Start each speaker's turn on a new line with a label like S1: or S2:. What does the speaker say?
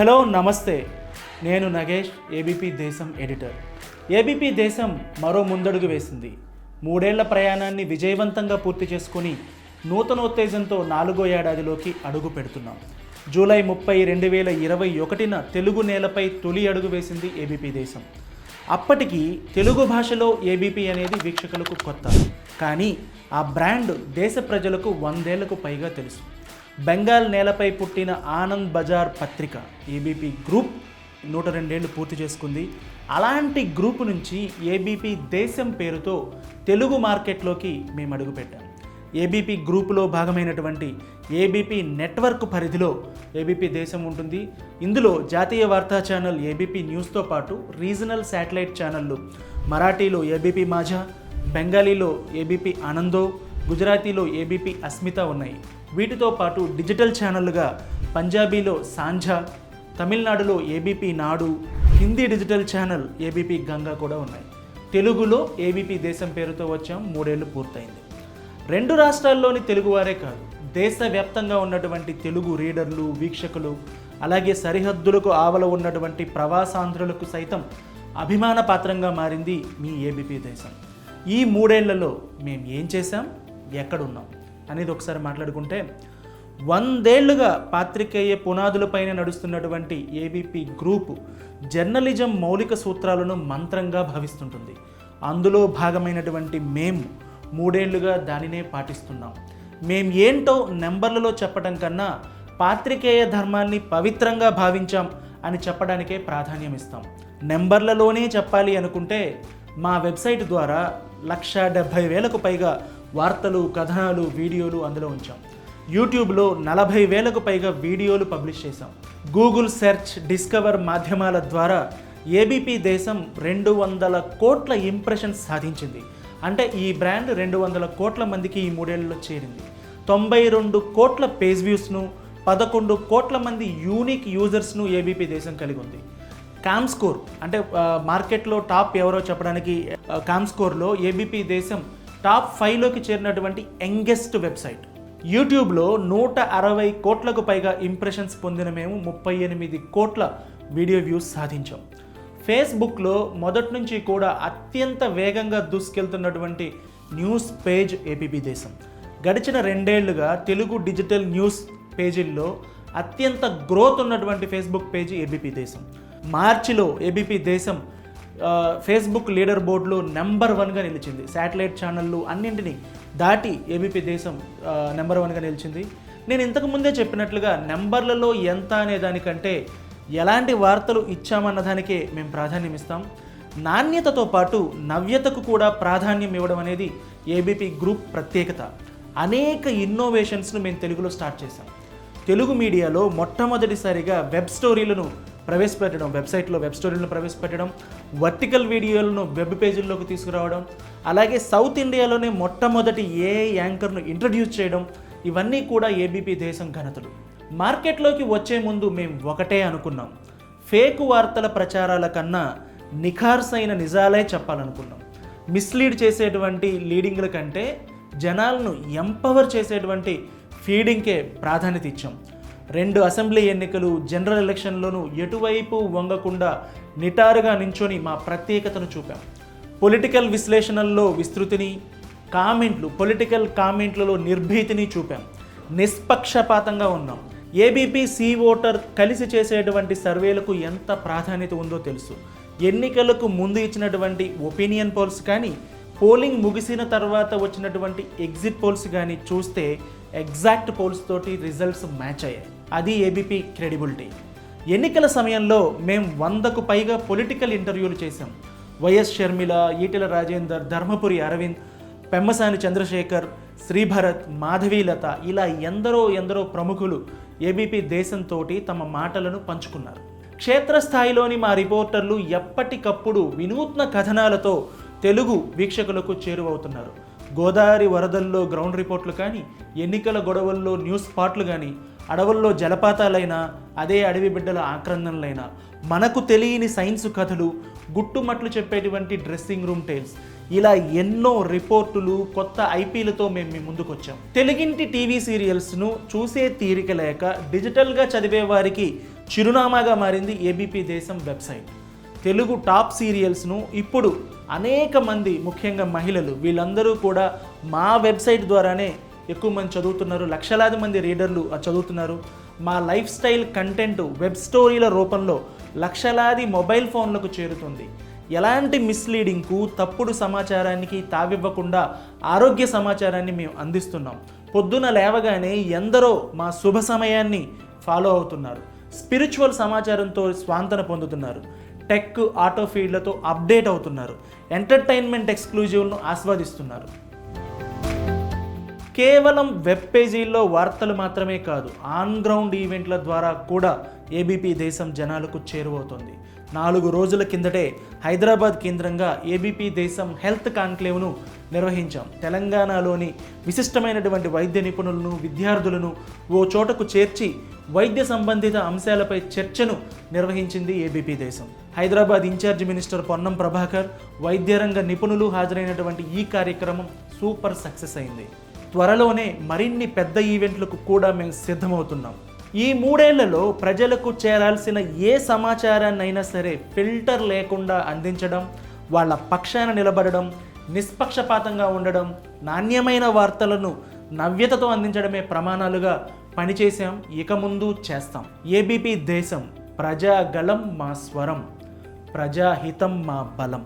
S1: Hello నమస్తే. నేను Nagesh ABP Desam editor. ABP Desam మరో ముందడుగు వేసింది. మూడేళ్ళ ప్రయాణాన్ని విజయవంతంగా పూర్తి చేసుకుని నూతనోత్తేజంతో నాలుగో ఏడాదిలోకి అడుగు పెడుతున్నాం. జూలై ముప్పై రెండు వేల ఇరవై ఒకటిన తెలుగు నేలపై తొలి అడుగు వేసింది ఏబీపీ దేశం. అప్పటికి తెలుగు భాషలో ఏబీపీ అనేది వీక్షకులకు కొత్త. కానీ ఆ బ్రాండ్ దేశ ప్రజలకు వందేళ్ళకు పైగా తెలుసు. బెంగాల్ నేలపై పుట్టిన ఆనంద్ బజార్ పత్రిక ఏబీపీ గ్రూప్ నూట రెండేళ్ళు పూర్తి చేసుకుంది. అలాంటి గ్రూప్ నుంచి ఏబీపీ దేశం పేరుతో తెలుగు మార్కెట్లోకి మేము అడుగుపెట్టాం ఏబీపీ గ్రూపులో భాగమైనటువంటి ఏబీపీ నెట్వర్క్ పరిధిలో ఏబీపీ దేశం ఉంటుంది. ఇందులో జాతీయ వార్తా ఛానల్ ఏబీపీ న్యూస్తో పాటు రీజనల్ శాటిలైట్ ఛానళ్ళు మరాఠీలో ఏబీపీ మాఝా బెంగాలీలో ఏబీపీ ఆనందో గుజరాతీలో ఏబీపీ అస్మిత ఉన్నాయి. వీటితో పాటు డిజిటల్ ఛానళ్ళుగా పంజాబీలో సాంఝా తమిళనాడులో ABP Nadu Hindi digital channel ABP Ganga కూడా ఉన్నాయి. తెలుగులో ఏబీపీ దేశం పేరుతో వచ్చాం మూడేళ్ళు పూర్తయింది. రెండు రాష్ట్రాల్లోని తెలుగువారే కాదు దేశవ్యాప్తంగా ఉన్నటువంటి తెలుగు రీడర్లు వీక్షకులు అలాగే సరిహద్దులకు ఆవల ఉన్నటువంటి ప్రవాసాంధ్రులకు సైతం అభిమాన పాత్రంగా మారింది మీ ఏబీపీ దేశం. ఈ మూడేళ్ళలో మేము ఏం చేశాం? ఎక్కడున్నాం? అనేది ఒకసారి మాట్లాడుకుంటే వందేళ్ళుగా పాత్రికేయ పునాదులపైన నడుస్తున్నటువంటి ఏబీపీ గ్రూప్ జర్నలిజం మౌలిక సూత్రాలను మంత్రంగా భావిస్తుంటుంది. అందులో భాగమైనటువంటి మేము మూడేళ్ళుగా దానినే పాటిస్తున్నాం. మేం ఏంటో నెంబర్లలో చెప్పడం కన్నా పాత్రికేయ ధర్మాన్ని పవిత్రంగా భావించాం అని చెప్పడానికే ప్రాధాన్యం ఇస్తాం. నెంబర్లలోనే చెప్పాలి అనుకుంటే మా వెబ్సైట్ ద్వారా లక్ష డెబ్భై వేలకు పైగా వార్తలు కథనాలు వీడియోలు అందులో ఉంచాం. యూట్యూబ్లో నలభై వేలకు పైగా వీడియోలు పబ్లిష్ చేశాం. గూగుల్ సెర్చ్ డిస్కవర్ మాధ్యమాల ద్వారా ఏబీపీ దేశం రెండు వందల కోట్ల ఇంప్రెషన్స్ సాధించింది. అంటే ఈ బ్రాండ్ రెండు వందల కోట్ల మందికి ఈ మూడేళ్ళలో చేరింది. తొంభై రెండు కోట్ల పేజ్ వ్యూస్ను పదకొండు కోట్ల మంది యూనిక్ యూజర్స్ను ఏబీపీ దేశం కలిగి ఉంది. కామ్ స్కోర్ అంటే మార్కెట్లో టాప్ ఎవరో చెప్పడానికి కామ్స్కోర్లో ఏబీపీ దేశం టాప్ ఫైవ్లోకి చేరినటువంటి యంగెస్ట్ వెబ్సైట్. యూట్యూబ్లో నూట అరవై కోట్లకు పైగా ఇంప్రెషన్స్ పొందిన మేము ముప్పై ఎనిమిది కోట్ల వీడియో వ్యూస్ సాధించాం. ఫేస్బుక్లో మొదటి నుంచి కూడా అత్యంత వేగంగా దూసుకెళ్తున్నటువంటి న్యూస్ పేజ్ ఏపీపీ దేశం. గడిచిన రెండేళ్ళుగా తెలుగు డిజిటల్ న్యూస్ పేజీల్లో అత్యంత గ్రోత్ ఉన్నటువంటి ఫేస్బుక్ పేజీ ఏబీపీ దేశం. మార్చిలో ఏబీపీ దేశం ఫేస్బుక్ లీడర్ బోర్డులో నెంబర్ వన్గా నిలిచింది. శాటిలైట్ ఛానళ్ళు అన్నింటినీ దాటి ఏబీపీ దేశం నెంబర్ వన్గా నిలిచింది. నేను ఇంతకు ముందే చెప్పినట్లుగా నెంబర్లలో ఎంత అనే దానికంటే ఎలాంటి వార్తలు ఇచ్చామన్న దానికే మేము ప్రాధాన్యం ఇస్తాం. నాణ్యతతో పాటు నవ్యతకు కూడా ప్రాధాన్యం ఇవ్వడం అనేది ఏబీపీ గ్రూప్ ప్రత్యేకత. అనేక ఇన్నోవేషన్స్ను మేము తెలుగులో స్టార్ట్ చేశాం. తెలుగు మీడియాలో మొట్టమొదటిసారిగా వెబ్ స్టోరీలను ప్రవేశపెట్టడం వెబ్సైట్లో వెబ్ స్టోరీలను ప్రవేశపెట్టడం వర్టికల్ వీడియోలను వెబ్ పేజీల్లోకి తీసుకురావడం అలాగే సౌత్ ఇండియాలోనే మొట్టమొదటి ఏ యాంకర్ను ఇంట్రడ్యూస్ చేయడం ఇవన్నీ కూడా ఏబీపీ దేశం ఘనతలు. మార్కెట్లోకి వచ్చే ముందు మేము ఒకటే అనుకున్నాం. ఫేక్ వార్తల ప్రచారాల కన్నా నిఖార్సైన నిజాలే చెప్పాలనుకున్నాం. మిస్లీడ్ చేసేటువంటి లీడింగ్ల కంటే జనాలను ఎంపవర్ చేసేటువంటి ఫీడింగ్కే ప్రాధాన్యత ఇచ్చాం. రెండు అసెంబ్లీ ఎన్నికలు జనరల్ ఎలక్షన్లోనూ ఎటువైపు వంగకుండా నిటారుగా నించొని మా ప్రత్యేకతను చూపాం. పొలిటికల్ విశ్లేషణల్లో విస్తృతిని కామెంట్లు పొలిటికల్ కామెంట్లలో నిర్భీతిని చూపాం. నిష్పక్షపాతంగా ఉన్నాం. ఏబీపీ సి ఓటర్ కలిసి చేసేటువంటి సర్వేలకు ఎంత ప్రాధాన్యత ఉందో తెలుసు. ఎన్నికలకు ముందు ఇచ్చినటువంటి ఒపీనియన్ పోల్స్ కానీ పోలింగ్ ముగిసిన తర్వాత వచ్చినటువంటి ఎగ్జిట్ పోల్స్ కానీ చూస్తే ఎగ్జాక్ట్ పోల్స్ తోటి రిజల్ట్స్ మ్యాచ్ అయ్యాయి. అది ఏబీపీ క్రెడిబిలిటీ ఎన్నికల సమయంలో మేము వందకు పైగా పొలిటికల్ ఇంటర్వ్యూలు చేశాం. వైఎస్ షర్మిల ఈటెల రాజేందర్ ధర్మపురి అరవింద్ పెమ్మసాని చంద్రశేఖర్ శ్రీభరత్ మాధవీలత ఇలా ఎందరో ఎందరో ప్రముఖులు ఏబీపీ దేశంతో తమ మాటలను పంచుకున్నారు. క్షేత్రస్థాయిలోని మా రిపోర్టర్లు ఎప్పటికప్పుడు వినూత్న కథనాలతో తెలుగు వీక్షకులకు చేరువవుతున్నారు. గోదావరి వరదల్లో గ్రౌండ్ రిపోర్ట్లు కానీ ఎన్నికల గొడవల్లో న్యూస్ స్పాట్లు కానీ అడవుల్లో జలపాతాలైనా అదే అడవి బిడ్డల ఆక్రందనలైనా. మనకు తెలియని సైన్స్ కథలు గుట్టుమట్లు చెప్పేటువంటి డ్రెస్సింగ్ రూమ్ టైల్స్. ఇలా ఎన్నో రిపోర్టులు కొత్త ఐపీలతో మేము మీ ముందుకు వచ్చాం తెలుగింటి టీవీ సీరియల్స్ను చూసే తీరిక లేక డిజిటల్గా చదివే వారికి చిరునామాగా మారింది ఏబీపీ దేశం వెబ్సైట్. తెలుగు టాప్ సీరియల్స్ను ఇప్పుడు అనేక మంది ముఖ్యంగా మహిళలు వీళ్ళందరూ కూడా మా వెబ్సైట్ ద్వారానే ఎక్కువ మంది చదువుతున్నారు లక్షలాది మంది రీడర్లు చదువుతున్నారు. మా లైఫ్ స్టైల్ కంటెంట్ వెబ్ స్టోరీల రూపంలో లక్షలాది మొబైల్ ఫోన్లకు చేరుతుంది. ఎలాంటి మిస్లీడింగ్కు తప్పుడు సమాచారానికి తావివ్వకుండా ఆరోగ్య సమాచారాన్ని మేము అందిస్తున్నాం. పొద్దున లేవగానే ఎందరో మా శుభ సమయాన్ని ఫాలో అవుతున్నారు. స్పిరిచువల్ సమాచారంతో స్వాంతన పొందుతున్నారు. టెక్ ఆటో ఫీల్డ్లతో అప్డేట్ అవుతున్నారు. ఎంటర్టైన్మెంట్ ఎక్స్క్లూజివ్ను ఆస్వాదిస్తున్నారు. కేవలం వెబ్ పేజీల్లో వార్తలు మాత్రమే కాదు ఆన్ గ్రౌండ్ ఈవెంట్ల ద్వారా కూడా ఏబీపీ దేశం జనాలకు చేరువవుతుంది. నాలుగు రోజుల కిందటే హైదరాబాద్ కేంద్రంగా ఏబీపీ దేశం హెల్త్ కాన్క్లేవ్ను నిర్వహించాం. తెలంగాణలోని విశిష్టమైనటువంటి వైద్య నిపుణులను విద్యార్థులను ఓ చోటకు చేర్చి వైద్య సంబంధిత అంశాలపై చర్చను నిర్వహించింది ABP Desam. Hyderabad in-charge minister Ponnam Prabhakar వైద్యరంగ నిపుణులు హాజరైనటువంటి ఈ కార్యక్రమం సూపర్ సక్సెస్ అయింది. త్వరలోనే మరిన్ని పెద్ద ఈవెంట్లకు కూడా మేము సిద్ధమవుతున్నాం. ఈ మూడేళ్ళలో ప్రజలకు చేరాల్సిన ఏ సమాచారాన్నైనా సరే ఫిల్టర్ లేకుండా అందించడం వాళ్ళ పక్షాన నిలబడడం నిష్పక్షపాతంగా ఉండడం నాణ్యమైన వార్తలను నవ్యతతో అందించడమే ప్రమాణాలుగా పనిచేసాం ఇక ముందు చేస్తాం. ఏబీపీ దేశం ప్రజాగళం మా స్వరం ప్రజాహితం మా బలం.